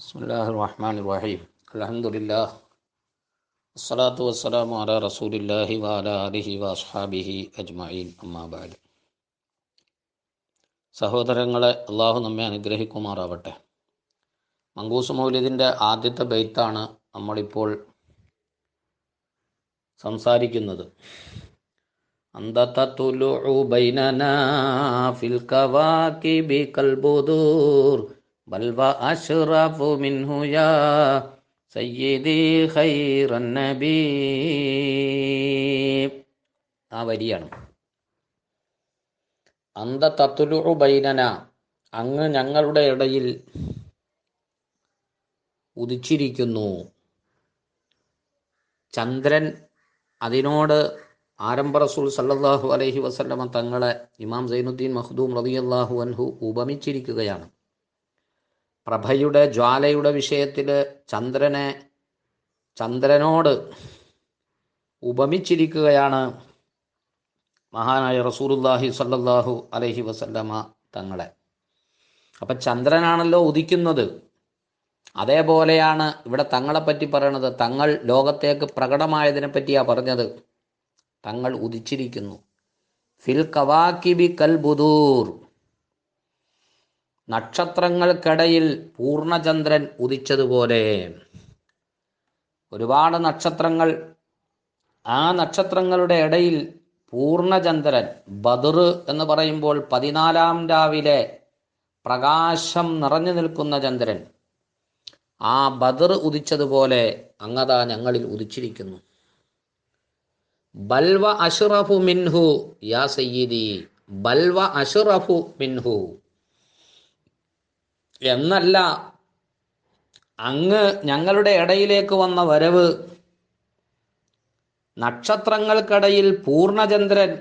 بسم الله الرحمن الرحيم الحمد لله الصلاة والسلام على رسول الله وعلى آله وأصحابه أجمعين أما بعد സഹോദരങ്ങളെ അള്ളാഹു നമ്മെ അനുഗ്രഹിക്കുമാറാവട്ടെ മങ്കൂസ് മൗലിദിൻ്റെ ആദ്യത്തെ ബെയ്ത്താണ് നമ്മളിപ്പോൾ സംസാരിക്കുന്നത് അന്തത്തുലു ബൈനനാ ഫിൽ കവാകിബി കൽബുദൂർ ബൽവ അഷ്റഫു മിൻഹു യാ സയ്യിദി ഖൈറൻ നബി. ആ വരിയാണ്. അന്ത തത്തുലു ബൈനന. അങ്ങ് ഞങ്ങളുടെ ഇടയിൽ ഉദിച്ചിരിക്കുന്നു. ചന്ദ്രൻ അതിനോട് ആരംഭ റസൂൽ സല്ലാഹു അലഹി വസല്ലമ തങ്ങളെ ഇമാം സൈനുദ്ദീൻ മഹ്ദൂം റളിയല്ലാഹു അൻഹു ഉപമിച്ചിരിക്കുകയാണ്. പ്രഭയുടെ ജ്വാലയുടെ വിഷയത്തിൽ ചന്ദ്രനെ ചന്ദ്രനോട് ഉപമിച്ചിരിക്കുകയാണ് മഹാനായ റസൂറുല്ലാഹി സല്ലാഹു അലഹി വസല്ലമ തങ്ങളെ. അപ്പം ചന്ദ്രനാണല്ലോ ഉദിക്കുന്നത്. അതേപോലെയാണ് ഇവിടെ തങ്ങളെ പറ്റി പറയണത്. തങ്ങൾ ലോകത്തേക്ക് പ്രകടമായതിനെ പറ്റിയാ പറഞ്ഞത്. തങ്ങൾ ഉദിച്ചിരിക്കുന്നു. ഫിൽ കവാക്കിബി കൽ ബുദൂർ നക്ഷത്രങ്ങൾക്കിടയിൽ പൂർണചന്ദ്രൻ ഉദിച്ചതുപോലെ. ഒരുപാട് നക്ഷത്രങ്ങൾ ആ നക്ഷത്രങ്ങളുടെ ഇടയിൽ പൂർണചന്ദ്രൻ ബദർ എന്ന് പറയുമ്പോൾ പതിനാലാം രാവിലെ പ്രകാശം നിറഞ്ഞു നിൽക്കുന്ന ചന്ദ്രൻ. ആ ബദർ ഉദിച്ചതുപോലെ അങ്ങതാ ഞങ്ങളിൽ ഉദിച്ചിരിക്കുന്നു. ബൽവ അഷുറഫു മിൻഹു യാ സയ്യിദി ബൽവ അഷുറഫു മിൻഹു. എന്നല്ല അങ്ങ് ഞങ്ങളുടെ ഇടയിലേക്ക് വന്ന വരവ് നക്ഷത്രങ്ങൾക്കിടയിൽ പൂർണചന്ദ്രൻ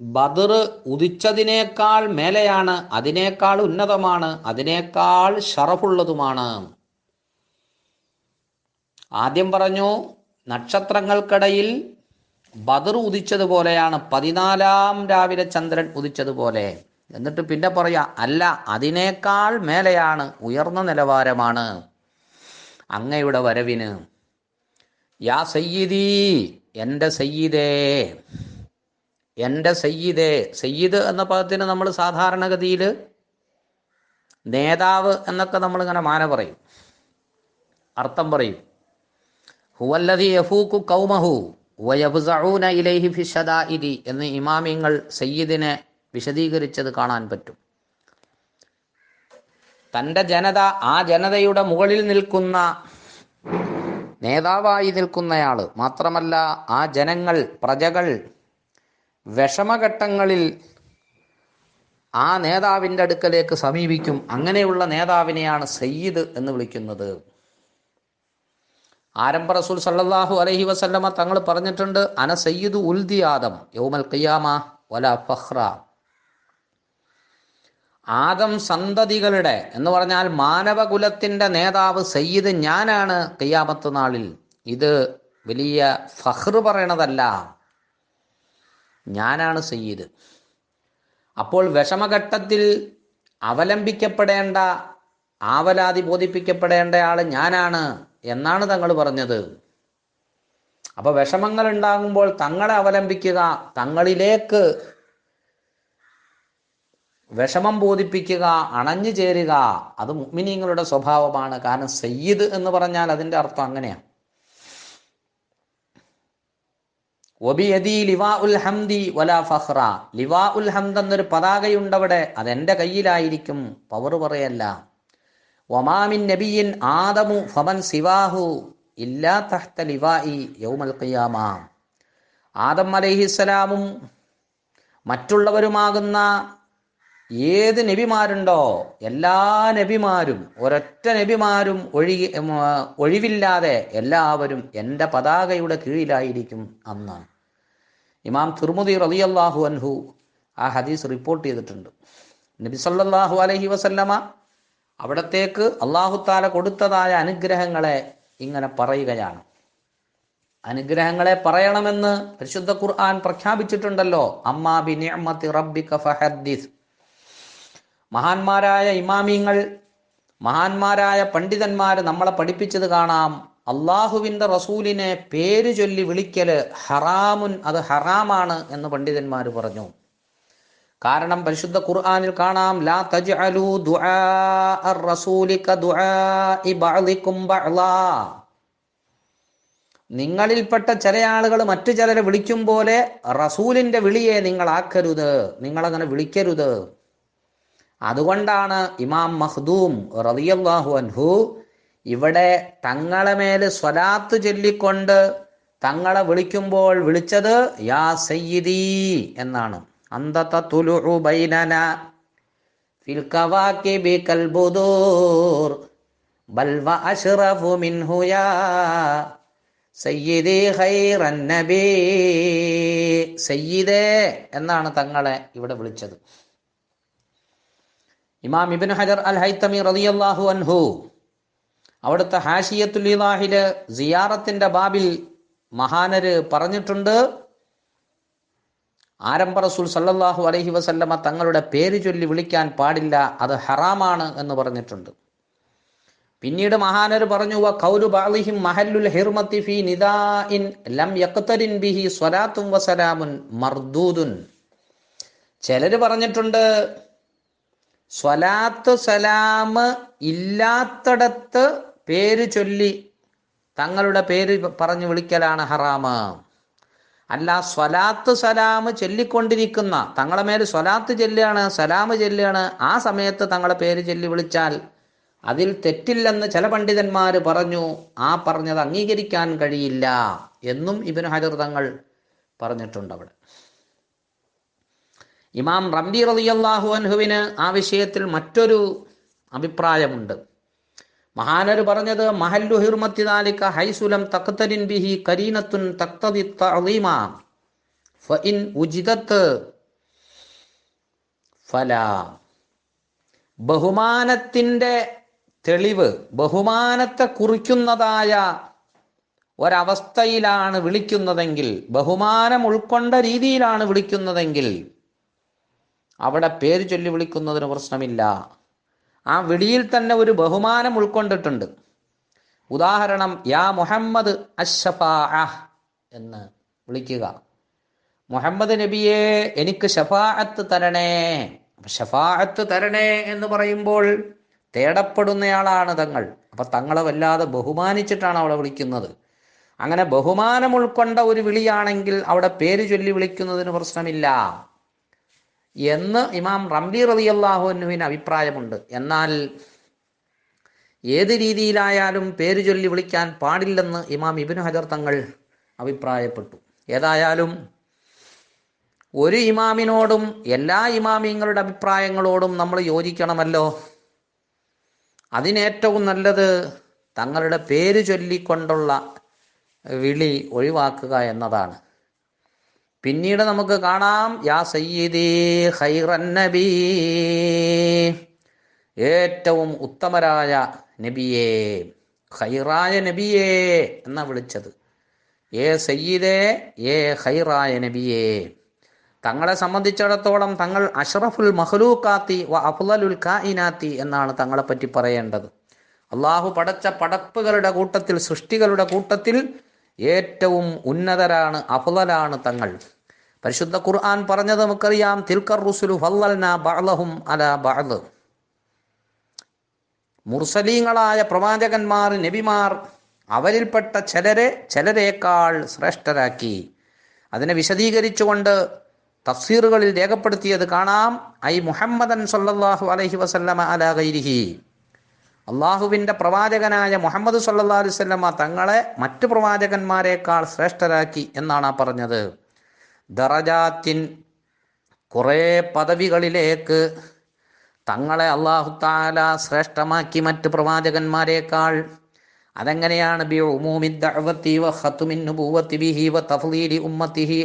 ബദർ ഉദിച്ചതിനേക്കാൾ മേലെയാണ് അതിനേക്കാൾ ഉന്നതമാണ് അതിനേക്കാൾ ഷറഫുള്ളതുമാണ്. ആദ്യം പറഞ്ഞു നക്ഷത്രങ്ങൾക്കിടയിൽ ബദർ ഉദിച്ചതുപോലെയാണ് പതിനാലാം രാവിലെ ചന്ദ്രൻ ഉദിച്ചതുപോലെ. എന്നിട്ട് പിന്നെ പറയാ അല്ല അതിനേക്കാൾ മേലെയാണ് ഉയർന്ന നിലവാരമാണ് അങ്ങയുടെ വരവിന്. യാ സയ്യിദി എന്റെ സയ്യിദേ എന്റെ സയ്യിദേ. സയ്യിദ് എന്ന പദത്തിന് നമ്മൾ സാധാരണഗതിയിൽ നേതാവ് എന്നൊക്കെ നമ്മളിങ്ങനെ മാന പറയും. അർത്ഥം പറയും. ഹുവല്ലതി യഫൂക്കു കൗമഹു വയഫുസഊന ഇലൈഹി ഫിഷദാഇദി എന്ന് ഇമാമിങ്ങൾ സയ്യിദിനെ വിശദീകരിച്ചത് കാണാൻ പറ്റും. തന്റെ ജനത ആ ജനതയുടെ മുകളിൽ നിൽക്കുന്ന നേതാവായി നിൽക്കുന്നയാൾ മാത്രമല്ല ആ ജനങ്ങൾ പ്രജകൾ വിഷമഘട്ടങ്ങളിൽ ആ നേതാവിന്റെ അടുക്കലേക്ക് സമീപിക്കും. അങ്ങനെയുള്ള നേതാവിനെയാണ് സയ്യിദ് എന്ന് വിളിക്കുന്നത്. ആരംഭ റസൂൽ സല്ലാഹു അലഹി വസല്ലമ തങ്ങൾ പറഞ്ഞിട്ടുണ്ട് അന സയ്യിദ് ഉൽദി ആദം യൗമൽ ഖിയാമ വല ഫഹ്റ ആദം സന്തതികളുടെ എന്ന് പറഞ്ഞാൽ മാനവകുലത്തിന്റെ നേതാവ് സയ്യിദ് ഞാനാണ് കയ്യാമത്ത് നാളിൽ. ഇത് വലിയ ഫഹ്ർ പറയണതല്ല. ഞാനാണ് സയ്യിദ്. അപ്പോൾ വിഷമഘട്ടത്തിൽ അവലംബിക്കപ്പെടേണ്ട ആവലാതി ബോധിപ്പിക്കപ്പെടേണ്ട ആൾ ഞാനാണ് എന്നാണ് തങ്ങൾ പറഞ്ഞത്. അപ്പോൾ വിഷമങ്ങൾ ഉണ്ടാകുമ്പോൾ തങ്ങളെ അവലംബിക്കുക തങ്ങളിലേക്ക് വിഷമം ബോധിപ്പിക്കുക അണഞ്ഞു ചേരുക അത് മുഗ്മിനീങ്ങളുടെ സ്വഭാവമാണ്. കാരണം സയ്യിദ് എന്ന് പറഞ്ഞാൽ അതിന്റെ അർത്ഥം അങ്ങനെയാണ്. ഒബിയദി ലിവാ ഉൽ ഹംദി വല ഫഹ്റ ലിവാ ഉൽ ഹംദ് എന്നൊരു പതാകയുണ്ടവിടെ അതെന്റെ കയ്യിലായിരിക്കും. പവർ പറയല്ല. ഒമാമിൻ നബിയിൻ ആദമു ഫമൻ സിവാഹു ഇല്ലാ തഹ്ത ലിവാഇ യൗമൽ ഖിയാമ. ആദം അലൈഹിസ്സലാമും മറ്റുള്ളവരുമാകുന്ന ഏത് നബിമാരുണ്ടോ എല്ലാ നബിമാരും ഒരൊറ്റ നബിമാരും ഒഴി ഒഴിവില്ലാതെ എല്ലാവരും എന്റെ പതാകയുടെ കീഴിലായിരിക്കും അന്ന് ഇമാം തിർമുദി റളിയല്ലാഹു അൻഹു ആ ഹദീസ് റിപ്പോർട്ട് ചെയ്തിട്ടുണ്ട്. നബി സല്ലാഹു അലഹി വസല്ലമ അവിടത്തേക്ക് അള്ളാഹു താല കൊടുത്തതായ അനുഗ്രഹങ്ങളെ ഇങ്ങനെ പറയുകയാണ്. അനുഗ്രഹങ്ങളെ പറയണമെന്ന് പരിശുദ്ധ ഖുർആൻ പ്രഖ്യാപിച്ചിട്ടുണ്ടല്ലോ അമ്മാ ബി നിഅമത്തി റബ്ബിക ഫഹദ്ദിസ്. മഹാന്മാരായ ഇമാമിങ്ങൾ മഹാന്മാരായ പണ്ഡിതന്മാർ നമ്മളെ പഠിപ്പിച്ചത് കാണാം. അള്ളാഹുവിന്റെ റസൂലിനെ പേര് ചൊല്ലി വിളിക്കൽ ഹറാമുൻ അത് ഹറാമാണ് എന്ന് പണ്ഡിതന്മാർ പറഞ്ഞു. കാരണം പരിശുദ്ധ ഖുർആാനിൽ കാണാം ലാ ബഅദികും ബഅളാ നിങ്ങളിൽപ്പെട്ട ചില ആളുകൾ മറ്റു ചിലരെ വിളിക്കും പോലെ റസൂലിന്റെ വിളിയെ നിങ്ങൾ ആക്കരുത് നിങ്ങളങ്ങനെ വിളിക്കരുത്. അതുകൊണ്ടാണ് ഇമാം മഹ്ദൂം റളിയല്ലാഹു അൻഹു ഇവിടെ തങ്ങളെ മേൽ സ്വലാത്ത് ചൊല്ലിക്കൊണ്ട് തങ്ങളെ വിളിക്കുമ്പോൾ വിളിച്ചത് യാ സയ്യിദി എന്നാണ്. അന്തത തുലുഹു ബൈനന ഫിൽ കവാകിബി കൽബുദൂർ ബൽ വ അഷ്റഫു മിൻഹു യാ സയ്യിദി ഖൈറൻ നബി സയ്യിദേ എന്നാണ് തങ്ങളെ ഇവിടെ വിളിച്ചത്. ഇമാം ഇബിൻ ഹജർ അൽ ഹൈത്തമി റളിയല്ലാഹു അൻഹു അവിടുത്തെ ഹാഷിയത്തുൽ ഇലാഹിൽ സിയാറത്തിന്റെ ബാബിൽ മഹാനര് പറഞ്ഞിട്ടുണ്ട്. ആരംഭ റസൂൽ സല്ലല്ലാഹു അലഹി വസല്ലമ തങ്ങളുടെ പേര് ചൊല്ലി വിളിക്കാൻ പാടില്ല അത് ഹറാമാണ് എന്ന് പറഞ്ഞിട്ടുണ്ട്. പിന്നീട് മഹാനര് പറഞ്ഞു വ കൗലു ബാലിഹിം മഹല്ലുൽ ഹിർമത്തി ഫീ നിദാഇൻ ലം യഖ്തരിൻ ബിഹി സ്വലാത്തും വസലാമുൻ മർദൂദുൻ. ചിലര് പറഞ്ഞിട്ടുണ്ട് സ്വലാത്ത് സലാമ് ഇല്ലാത്തടത്ത് പേര് ചൊല്ലി തങ്ങളുടെ പേര് പറഞ്ഞു വിളിക്കലാണ് ഹറാമ്. അല്ല സ്വലാത്ത് സലാമ് ചൊല്ലിക്കൊണ്ടിരിക്കുന്ന തങ്ങളെ മേൽ സ്വലാത്ത് ചെല്ലുകയാണ് സലാമ് ചെല്ലുകയാണ് ആ സമയത്ത് തങ്ങളെ പേര് ചൊല്ലി വിളിച്ചാൽ അതിൽ തെറ്റില്ലെന്ന് ചില പണ്ഡിതന്മാർ പറഞ്ഞു. ആ പറഞ്ഞത് അംഗീകരിക്കാൻ കഴിയില്ല എന്നും ഇബിന് ഹജർ തങ്ങൾ പറഞ്ഞിട്ടുണ്ട് അവിടെ. ഇമാം റംബി റളിയല്ലാഹു അൻഹുവിന് ആ വിഷയത്തിൽ മറ്റൊരു അഭിപ്രായമുണ്ട്. മഹാനര് പറഞ്ഞത് മഹല്ലു ഹിർമത്തി നാലിക്ക ഹൈസുലം തഖ്തരിൻ ബിഹി കരീനത്തുൻ തഖ്തദി തഅളീമ ഫഇൻ ഉജിദത്ത് ഫല. ബഹുമാനത്തിന്റെ തെളിവ് ബഹുമാനത്തെ കുറിക്കുന്നതായ ഒരവസ്ഥയിലാണ് വിളിക്കുന്നതെങ്കിൽ ബഹുമാനം ഉൾക്കൊണ്ട രീതിയിലാണ് വിളിക്കുന്നതെങ്കിൽ അവിടെ പേര് ചൊല്ലി വിളിക്കുന്നതിന് പ്രശ്നമില്ല. ആ വിളിയിൽ തന്നെ ഒരു ബഹുമാനം ഉൾക്കൊണ്ടിട്ടുണ്ട്. ഉദാഹരണം യാ മുഹമ്മദ് എന്ന് വിളിക്കുക. മുഹമ്മദ് നബിയെ എനിക്ക് ഷഫാഅത്ത് തരണേ. ഷഫാഅത്ത് തരണേ എന്ന് പറയുമ്പോൾ തേടപ്പെടുന്നയാളാണ് തങ്ങൾ. അപ്പൊ തങ്ങളെ വല്ലാതെ ബഹുമാനിച്ചിട്ടാണ് അവളെ വിളിക്കുന്നത്. അങ്ങനെ ബഹുമാനം ഉൾക്കൊണ്ട ഒരു വിളിയാണെങ്കിൽ അവിടെ പേര് ചൊല്ലി വിളിക്കുന്നതിന് പ്രശ്നമില്ല. എന്ന് ഇമാം റംലി റതി അള്ളാഹുവിന് അഭിപ്രായമുണ്ട്. എന്നാൽ ഏത് രീതിയിലായാലും പേര് ചൊല്ലി വിളിക്കാൻ പാടില്ലെന്ന് ഇമാം ഇബിനു ഹജർ തങ്ങൾ അഭിപ്രായപ്പെട്ടു. ഏതായാലും ഒരു ഇമാമിനോടും എല്ലാ ഇമാമിങ്ങളുടെ അഭിപ്രായങ്ങളോടും നമ്മൾ യോജിക്കണമല്ലോ. അതിനേറ്റവും നല്ലത് തങ്ങളുടെ പേര് ചൊല്ലിക്കൊണ്ടുള്ള വിളി ഒഴിവാക്കുക എന്നതാണ്. പിന്നീട് നമുക്ക് കാണാം യാ സയ്യിദി ഹൈറൻ നബി. ഏറ്റവും ഉത്തമരായ നബിയെ ഹൈറായ നബിയെ എന്നാ വിളിച്ചത്. ഏ സയ്യിദേ ഏ ഹൈറായ നബിയെ. തങ്ങളെ സംബന്ധിച്ചിടത്തോളം തങ്ങൾ അഷ്റഫുൽ മഹ്ലൂക്കാത്തി വ അഫ്ലലുൽ കായിനാത്തി എന്നാണ് തങ്ങളെപ്പറ്റി പറയേണ്ടത്. അള്ളാഹു പടച്ച പടപ്പുകളുടെ കൂട്ടത്തിൽ സൃഷ്ടികളുടെ കൂട്ടത്തിൽ ഏറ്റവും ഉന്നതരാണ് അഫ്ലലാണ് തങ്ങൾ. പരിശുദ്ധ ഖുർആൻ പറഞ്ഞത് നമുക്കറിയാം മുർസലീങ്ങളായ പ്രവാചകന്മാർ നബിമാർ അവരിൽപ്പെട്ട ചിലരെ ചിലരേക്കാൾ ശ്രേഷ്ഠരാക്കി. അതിനെ വിശദീകരിച്ചുകൊണ്ട് തഫ്സീറുകളിൽ രേഖപ്പെടുത്തിയത് കാണാം. ഐ മുഹമ്മദൻ സല്ലാഹു അലഹി വസല്ലമ അല ഗൈരിഹി. അള്ളാഹുവിന്റെ പ്രവാചകനായ മുഹമ്മദ് സല്ലാ അലുസല്ലമ്മ തങ്ങളെ മറ്റു പ്രവാചകന്മാരെക്കാൾ ശ്രേഷ്ഠരാക്കി എന്നാണ് ആ പറഞ്ഞത്. ദറജാത്തിൻ കുറേ പദവികളിലേക്ക് തങ്ങളെ അള്ളാഹു താല ശ്രേഷ്ഠമാക്കി മറ്റ് പ്രവാചകന്മാരെക്കാൾ അതെങ്ങനെയാണ്? ബി വ ബിഹി വ ഉമ്മത്തിഹി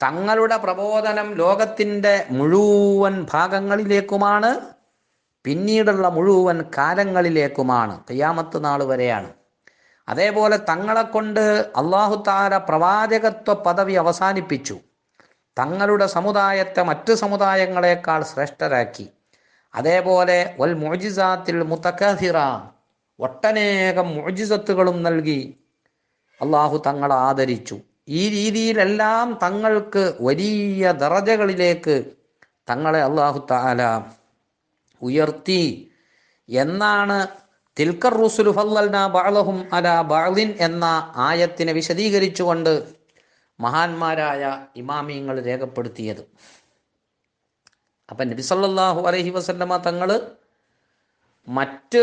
തങ്ങളുടെ പ്രബോധനം ലോകത്തിന്റെ മുഴുവൻ ഭാഗങ്ങളിലേക്കുമാണ് പിന്നീടുള്ള മുഴുവൻ കാലങ്ങളിലേക്കുമാണ് കയ്യാമത്ത് നാൾ വരെയാണ്. അതേപോലെ തങ്ങളെ കൊണ്ട് അള്ളാഹു താര പ്രവാചകത്വ പദവി അവസാനിപ്പിച്ചു. തങ്ങളുടെ സമുദായത്തെ മറ്റു സമുദായങ്ങളെക്കാൾ ശ്രേഷ്ഠരാക്കി. അതേപോലെ വൽ മോജിസാത്തിൽ മുത്തക്കഹിറ ഒട്ടനേകം മോജിസത്തുകളും നൽകി അള്ളാഹു തങ്ങളെ ആദരിച്ചു. ഈ രീതിയിലെല്ലാം തങ്ങൾക്ക് വലിയ ദറജകളിലേക്ക് തങ്ങളെ അള്ളാഹു താല ഉയർത്തി. എന്നാണ് തിൽക്കർ റുസുലു ഫല്ലൽന ബഅലഹും അല ബഅലിൻ എന്ന ആയത്തിനെ വിശദീകരിച്ചുകൊണ്ട് മഹാന്മാരായ ഇമാമിയങ്ങൾ രേഖപ്പെടുത്തിയത്. അപ്പം നബി സല്ലല്ലാഹു അലൈഹി വസല്ലമ തങ്ങൾ മറ്റ്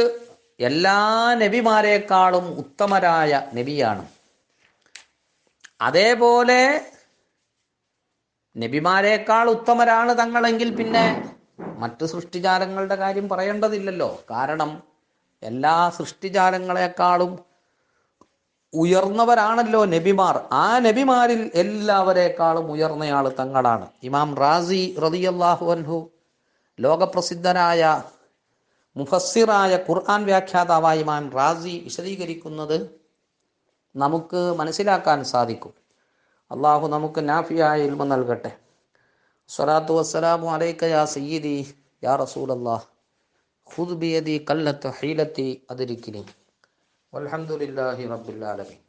എല്ലാ നബിമാരെക്കാളും ഉത്തമരായ നബിയാണ്. അതേപോലെ നബിമാരെക്കാൾ ഉത്തമരാണ് തങ്ങളെങ്കിൽ പിന്നെ മറ്റ് സൃഷ്ടിജാലങ്ങളുടെ കാര്യം പറയേണ്ടതില്ലല്ലോ. കാരണം എല്ലാ സൃഷ്ടിജാലങ്ങളെക്കാളും ഉയർന്നവരാണല്ലോ നബിമാർ. ആ നബിമാരിൽ എല്ലാവരെക്കാളും ഉയർന്നയാൾ തങ്ങളാണ്. ഇമാം റാസി റതിയല്ലാഹു അൻഹു ലോകപ്രസിദ്ധനായ മുഫസ്സിറായ ഖുർആൻ വ്യാഖ്യാതാവായ ഇമാം റാസി വിശദീകരിക്കുന്നത് നമുക്ക് മനസ്സിലാക്കാൻ സാധിക്കും. അള്ളാഹു നമുക്ക് നാഫിയായ ഇൽമ നൽകട്ടെ. സ്വലാത്തു വസ്സലാമു അലൈക്ക യാ സയ്യിദി യാ റസൂലല്ലാഹ്. ഖുദ് ബിയദി കല്ലത്ത് ഹീലത്തി അതിരിക്കിനി. വൽഹംദുലില്ലാഹി റബ്ബിൽ ആലമീൻ.